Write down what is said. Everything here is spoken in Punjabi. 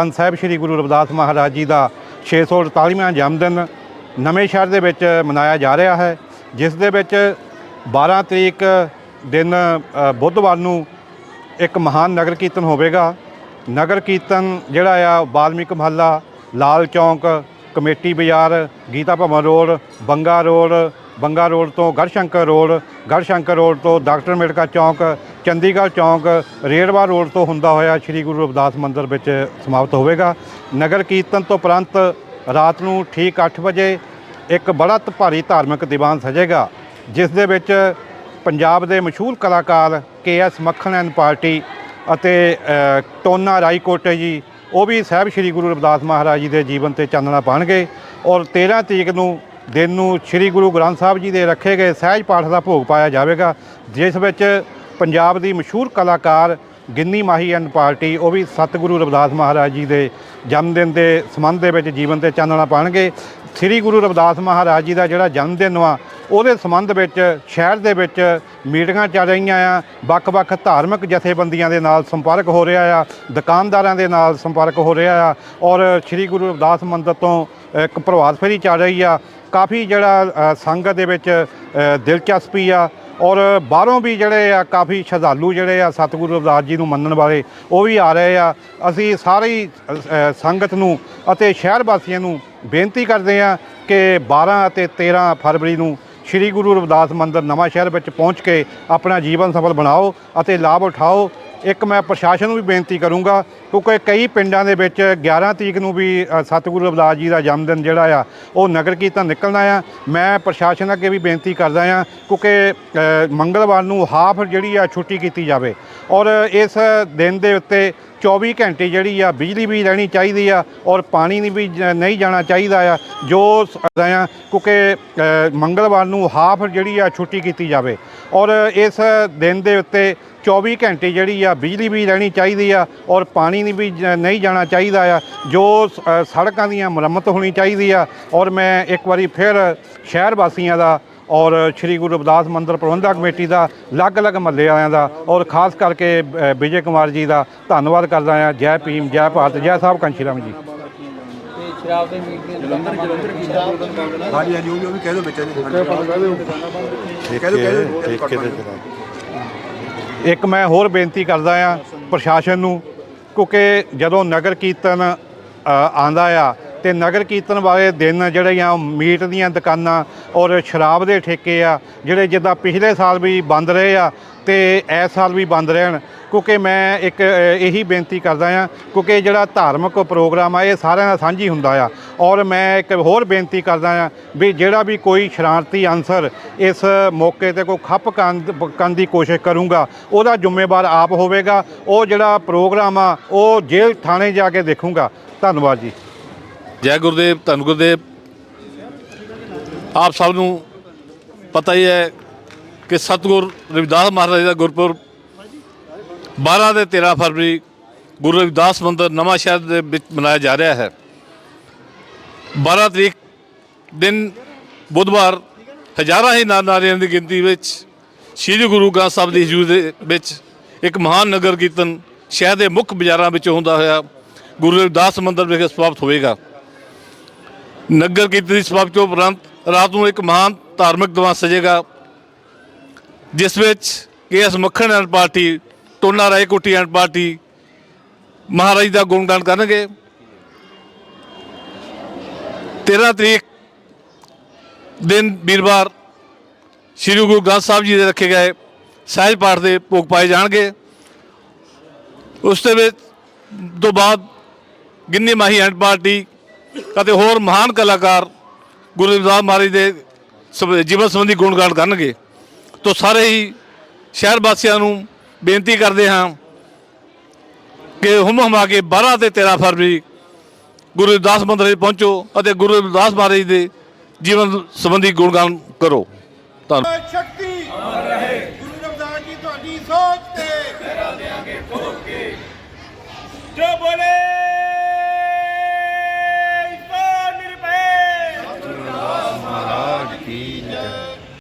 ਧੰਨ ਸਾਹਿਬ ਸ੍ਰੀ ਗੁਰੂ ਰਵਿਦਾਸ ਮਹਾਰਾਜ ਜੀ ਦਾ 648ਵਾਂ ਜਨਮ ਦਿਨ ਨਵੇਂ ਸ਼ਹਿਰ ਦੇ ਵਿੱਚ ਮਨਾਇਆ ਜਾ ਰਿਹਾ ਹੈ, ਜਿਸ ਦੇ ਵਿੱਚ 12 ਤਰੀਕ ਦਿਨ ਬੁੱਧਵਾਰ ਨੂੰ ਇੱਕ ਮਹਾਨ ਨਗਰ ਕੀਰਤਨ ਹੋਵੇਗਾ। ਨਗਰ ਕੀਰਤਨ ਜਿਹੜਾ ਆ ਬਾਲਮੀਕ ਮਹੱਲਾ, Lal Chowk, committee Bazaar, Geeta Bhawan road, Banga road Banga road ਤੋਂ ਗੜਸ਼ੰਕਰ ਰੋਡ ਗੜਸ਼ੰਕਰ ਰੋਡ ਤੋਂ ਡਾਕਟਰ ਮੇੜਕਾ ਚੌਂਕ, ਚੰਡੀਗੜ੍ਹ ਚੌਂਕ, ਰੇੜਵਾ ਰੋਡ ਤੋਂ ਹੁੰਦਾ ਹੋਇਆ ਸ੍ਰੀ ਗੁਰੂ ਰਵਿਦਾਸ ਮੰਦਿਰ ਵਿੱਚ ਸਮਾਪਤ ਹੋਵੇਗਾ। ਨਗਰ ਕੀਰਤਨ ਤੋਂ ਉਪਰੰਤ ਰਾਤ ਨੂੰ ਠੀਕ 8 ਵਜੇ ਇੱਕ ਬੜਾ ਭਾਰੀ ਧਾਰਮਿਕ ਦੀਵਾਨ ਸਜੇਗਾ, ਜਿਸ ਦੇ ਵਿੱਚ ਪੰਜਾਬ ਦੇ ਮਸ਼ਹੂਰ ਕਲਾਕਾਰ K S Makhan and party ਅਤੇ ਟੋਨਾ ਰਾਈਕੋਟੇ ਜੀ, ਉਹ ਵੀ ਸਾਹਿਬ ਸ੍ਰੀ ਗੁਰੂ ਰਵਿਦਾਸ ਮਹਾਰਾਜ ਜੀ ਦੇ ਜੀਵਨ ਤੇ ਚਾਨਣਾ ਪਾਣਗੇ ਔਰ 13 ਤਰੀਕ ਨੂੰ ਦਿਨ ਨੂੰ ਸ੍ਰੀ ਗੁਰੂ ਗ੍ਰੰਥ ਸਾਹਿਬ ਜੀ ਦੇ ਰੱਖੇ ਗਏ ਸਹਿਜ ਪਾਠ ਦਾ ਭੋਗ ਪਾਇਆ ਜਾਵੇਗਾ, ਜਿਸ ਵਿੱਚ ਪੰਜਾਬ ਦੀ ਮਸ਼ਹੂਰ ਕਲਾਕਾਰ ਗਿੰਨੀ ਮਾਹੀ ਐਂਡ ਪਾਰਟੀ, ਉਹ ਵੀ ਸਤਿਗੁਰੂ ਰਵਿਦਾਸ ਮਹਾਰਾਜ ਜੀ ਦੇ ਜਨਮ ਦਿਨ ਦੇ ਸੰਬੰਧ ਦੇ ਵਿੱਚ ਜੀਵਨ ਤੇ ਚਾਨਣਾ ਪਾਣਗੇ। ਸ੍ਰੀ ਗੁਰੂ ਰਵਿਦਾਸ ਮਹਾਰਾਜ ਜੀ ਦਾ ਜਿਹੜਾ ਜਨਮ ਦਿਨ ਵਾ, ਉਹਦੇ ਸੰਬੰਧ ਵਿੱਚ ਸ਼ਹਿਰ ਦੇ ਵਿੱਚ ਮੀਟਿੰਗਾਂ ਚੱਲ ਰਹੀਆਂ ਆ, ਵੱਖ-ਵੱਖ ਧਾਰਮਿਕ ਜਥੇਬੰਦੀਆਂ ਦੇ ਨਾਲ ਸੰਪਰਕ ਹੋ ਰਿਹਾ ਆ, ਦੁਕਾਨਦਾਰਾਂ ਦੇ ਨਾਲ ਸੰਪਰਕ ਹੋ ਰਿਹਾ ਆ, ਔਰ ਸ੍ਰੀ ਗੁਰੂ ਰਵਿਦਾਸ ਮੰਦਰ ਤੋਂ ਇੱਕ ਪ੍ਰਭਾਤ ਫੇਰੀ ਚੱਲ ਰਹੀ ਆ ਕਾਫੀ ਜਿਹੜਾ ਸੰਗਤ ਦੇ ਵਿੱਚ ਦਿਲਚਸਪੀ ਆ ਔਰ ਬਾਹਰੋਂ ਵੀ ਜਿਹੜੇ ਆ ਕਾਫੀ ਸ਼ਰਧਾਲੂ ਜਿਹੜੇ ਆ ਸਤਿਗੁਰੂ ਰਵਿਦਾਸ ਜੀ ਨੂੰ ਮੰਨਣ ਵਾਲੇ ਉਹ ਵੀ ਆ ਰਹੇ ਆ। ਅਸੀਂ ਸਾਰੀ ਸੰਗਤ ਨੂੰ ਅਤੇ ਸ਼ਹਿਰ ਵਾਸੀਆਂ ਨੂੰ ਬੇਨਤੀ ਕਰਦੇ ਆ ਕਿ 12 ਅਤੇ 13 ਫਰਵਰੀ ਨੂੰ ਸ੍ਰੀ ਗੁਰੂ ਰਵਿਦਾਸ ਮੰਦਿਰ ਨਵਾਂ ਸ਼ਹਿਰ ਵਿੱਚ ਪਹੁੰਚ ਕੇ ਆਪਣਾ ਜੀਵਨ ਸਫਲ ਬਣਾਓ ਅਤੇ ਲਾਭ ਉਠਾਓ। ਇੱਕ ਮੈਂ ਪ੍ਰਸ਼ਾਸਨ ਨੂੰ ਵੀ ਬੇਨਤੀ ਕਰੂੰਗਾ ਕਿਉਂਕਿ ਕਈ ਪਿੰਡਾਂ ਦੇ ਵਿੱਚ 11 ਤਰੀਕ ਨੂੰ ਵੀ ਸਤਿਗੁਰੂ ਰਵਿਦਾਸ ਜੀ ਦਾ ਜਨਮ ਦਿਨ ਜਿਹੜਾ ਆ, ਉਹ ਨਗਰ ਕੀਰਤਨ ਨਿਕਲਣਾ ਆ ਮੈਂ ਪ੍ਰਸ਼ਾਸਨ ਅੱਗੇ ਵੀ ਬੇਨਤੀ ਕਰਦਾ ਆ ਕਿਉਂਕਿ ਮੰਗਲਵਾਰ ਨੂੰ ਹਾਫ ਜਿਹੜੀ ਆ ਛੁੱਟੀ ਕੀਤੀ ਜਾਵੇ। ਔਰ ਇਸ ਦਿਨ ਦੇ ਉੱਤੇ 24 ਘੰਟੇ ਜਿਹੜੀ ਆ ਬਿਜਲੀ ਵੀ ਰਹਿਣੀ ਚਾਹੀਦੀ ਆ ਔਰ ਪਾਣੀ ਨਹੀਂ ਵੀ ਨਹੀਂ ਜਾਣਾ ਚਾਹੀਦਾ ਆ। ਜੋ ਆ, ਕਿਉਂਕਿ ਮੰਗਲਵਾਰ ਨੂੰ ਹਾਫ ਜਿਹੜੀ ਆ ਛੁੱਟੀ ਕੀਤੀ ਜਾਵੇ। ਔਰ ਇਸ ਦਿਨ ਦੇ ਉੱਤੇ 24 ਘੰਟੇ ਜਿਹੜੀ ਆ ਬਿਜਲੀ ਵੀ ਰਹਿਣੀ ਚਾਹੀਦੀ ਆ ਔਰ ਪਾਣੀ ਨਹੀਂ ਵੀ ਨਹੀਂ ਜਾਣਾ ਚਾਹੀਦਾ ਆ ਜੋ ਸੜਕਾਂ ਦੀਆਂ ਮੁਰੰਮਤ ਹੋਣੀ ਚਾਹੀਦੀ ਆ। ਔਰ ਮੈਂ ਇੱਕ ਵਾਰੀ ਫਿਰ ਸ਼ਹਿਰ ਵਾਸੀਆਂ ਦਾ ਔਰ ਸ੍ਰੀ ਗੁਰੂ ਰਵਿਦਾਸ ਮੰਦਿਰ ਪ੍ਰਬੰਧਕ ਕਮੇਟੀ ਦਾ ਅਲੱਗ-ਅਲੱਗ ਮਹੱਲੇ ਵਾਲਿਆਂ ਦਾ ਔਰ ਖਾਸ ਕਰਕੇ ਵਿਜੇ ਕੁਮਾਰ ਜੀ ਦਾ ਧੰਨਵਾਦ ਕਰਦਾ ਹਾਂ ਜੈ ਭੀਮ ਜੈ ਭਾਰਤ ਜੈ ਸਾਹਿਬ ਕੰਸ਼ੀ ਰਾਮ ਜੀ। ਤੇ ਸ਼ਰਾਬ ਦੇ ਮੀਟ ਦੀਆਂ ਜਲੰਧਰ ਜਲੰਧਰ ਕੀ ਹਾਂਜੀ ਹਾਂਜੀ ਉਹ ਵੀ ਉਹ ਵੀ ਕਹਿ ਦਿਓ ਵਿੱਚ ਜੀ ਕਹਿ ਦਿਓ ਕਹਿ ਦਿਓ ਇੱਕ ਮੈਂ ਹੋਰ ਬੇਨਤੀ ਕਰਦਾ ਆ ਪ੍ਰਸ਼ਾਸਨ ਨੂੰ ਕਿਉਂਕਿ ਜਦੋਂ ਨਗਰ ਕੀਰਤਨ ਅ, ਆਂਦਾ ਆ ਤੇ ਨਗਰ ਕੀਰਤਨ ਵਾਲੇ ਦਿਨ ਜਿਹੜੇ ਆ ਮੀਟ ਦੀਆਂ ਦੁਕਾਨਾਂ ਔਰ ਸ਼ਰਾਬ ਦੇ ਠੇਕੇ ਆ ਜਿਹੜੇ ਜਿੱਦਾਂ ਪਿਛਲੇ ਸਾਲ ਵੀ ਬੰਦ ਰਹੇ ਆ ਤੇ ਇਸ ਸਾਲ ਵੀ ਬੰਦ ਰਹਿਣ। ਕਿਉਂਕਿ ਮੈਂ ਇੱਕ ਇਹੀ ਬੇਨਤੀ ਕਰਦਾ ਆ ਕਿਉਂਕਿ ਜਿਹੜਾ ਧਾਰਮਿਕ ਪ੍ਰੋਗਰਾਮ ਆ, ਇਹ ਸਾਰਿਆਂ ਦਾ ਸਾਂਝੀ ਹੁੰਦਾ ਆ। ਔਰ ਮੈਂ ਇੱਕ ਹੋਰ ਬੇਨਤੀ ਕਰਦਾ ਆ ਵੀ ਜਿਹੜਾ ਵੀ ਕੋਈ ਸ਼ਰਾਰਤੀ ਅਨਸਰ ਇਸ ਮੌਕੇ ਤੇ ਕੋਈ ਖੱਪ ਕਰਨ ਦੀ ਕੋਸ਼ਿਸ਼ ਕਰੂੰਗਾ, ਉਹਦਾ ਜ਼ਿੰਮੇਵਾਰ ਆਪ ਹੋਵੇਗਾ। ਉਹ ਜਿਹੜਾ ਪ੍ਰੋਗਰਾਮ ਆ, ਉਹ ਜੇਲ੍ਹ ਥਾਣੇ ਜਾ ਕੇ ਦੇਖੂੰਗਾ। ਧੰਨਵਾਦ ਜੀ। ਜੈ ਗੁਰਦੇਵ, ਧੰਨ ਗੁਰਦੇਵ। ਆਪ ਸਭ ਨੂੰ ਪਤਾ ਹੀ ਹੈ ਕਿ ਸਤਿਗੁਰ ਰਵਿਦਾਸ ਮਹਾਰਾਜ ਦਾ ਗੁਰਪੁਰਬ 12 ਤੇ 13 ਫਰਵਰੀ ਗੁਰੂ ਰਵਿਦਾਸ ਮੰਦਰ ਨਵਾਂ ਸ਼ਹਿਰ ਦੇ ਵਿੱਚ ਮਨਾਇਆ ਜਾ ਰਿਹਾ ਹੈ। 12 ਤਰੀਕ ਦਿਨ ਬੁੱਧਵਾਰ ਹਜ਼ਾਰਾਂ ਹੀ ਨਰ ਨਾਰੀਆਂ ਦੀ ਗਿਣਤੀ ਵਿੱਚ ਸ੍ਰੀ ਗੁਰੂ ਗ੍ਰੰਥ ਸਾਹਿਬ ਦੀ ਹਜ਼ੂਰ ਦੇ ਵਿੱਚ ਇੱਕ ਮਹਾਨ ਨਗਰ ਕੀਰਤਨ ਸ਼ਹਿਰ ਦੇ ਮੁੱਖ ਬਾਜ਼ਾਰਾਂ ਵਿੱਚ ਹੁੰਦਾ ਹੋਇਆ ਗੁਰੂ ਰਵਿਦਾਸ ਮੰਦਰ ਵਿਖੇ ਸਮਾਪਤ ਹੋਵੇਗਾ। ਨਗਰ ਕੀਰਤਨ ਦੀ ਸਮਾਪਤੀ ਉਪਰੰਤ ਰਾਤ ਨੂੰ ਇੱਕ ਮਹਾਨ ਧਾਰਮਿਕ ਦੀਵਾਨ ਸਜੇਗਾ। ਜਿਸ ਵਿੱਚ K S Makhan and party, Tona ਰਾਏ ਕੋਟੀ ਐਂਡ ਪਾਰਟੀ ਮਹਾਰਾਜ ਦਾ ਗੁਣਗਾਨ ਕਰਨਗੇ। 13 ਤਰੀਕ ਦਿਨ ਵੀਰਵਾਰ ਸ੍ਰੀ ਗੁਰੂ ਗ੍ਰੰਥ ਸਾਹਿਬ ਜੀ ਦੇ ਰੱਖੇ ਗਏ ਸਹਿਜ ਪਾਠ ਦੇ ਭੋਗ ਪਾਏ ਜਾਣਗੇ। ਉਸ ਦੇ ਵਿੱਚ ਤੋਂ ਬਾਅਦ ਗਿੰਨੀ ਮਾਹੀ ਐਂਡ ਪਾਰਟੀ ਅਤੇ ਹੋਰ ਮਹਾਨ ਕਲਾਕਾਰ ਗੁਰੂ ਰਵਿਦਾਸ ਮਹਾਰਾਜ ਦੇ ਜੀਵਨ ਸੰਬੰਧੀ ਗੁਣਗਾਨ ਕਰਨਗੇ। ਤੋਂ ਸਾਰੇ ਹੀ ਸ਼ਹਿਰ ਵਾਸੀਆਂ ਨੂੰ ਬੇਨਤੀ ਕਰਦੇ ਹਾਂ ਕਿ ਹੁਮ ਹੁਮਾ ਕੇ 12 ਤੇ 13 ਫਰਵਰੀ ਗੁਰੂ ਰਵਿਦਾਸ ਮੰਦਿਰ ਵਿੱਚ ਪਹੁੰਚੋ ਅਤੇ ਗੁਰੂ ਰਵਿਦਾਸ ਮਹਾਰਾਜ ਦੇ ਜੀਵਨ ਸੰਬੰਧੀ ਗੁਣਗਾਨ ਕਰੋ। ਧੰਨਵਾਦ ਸ਼ਕਤੀ ਗੁਰੂ ਰਵਿਦਾਸ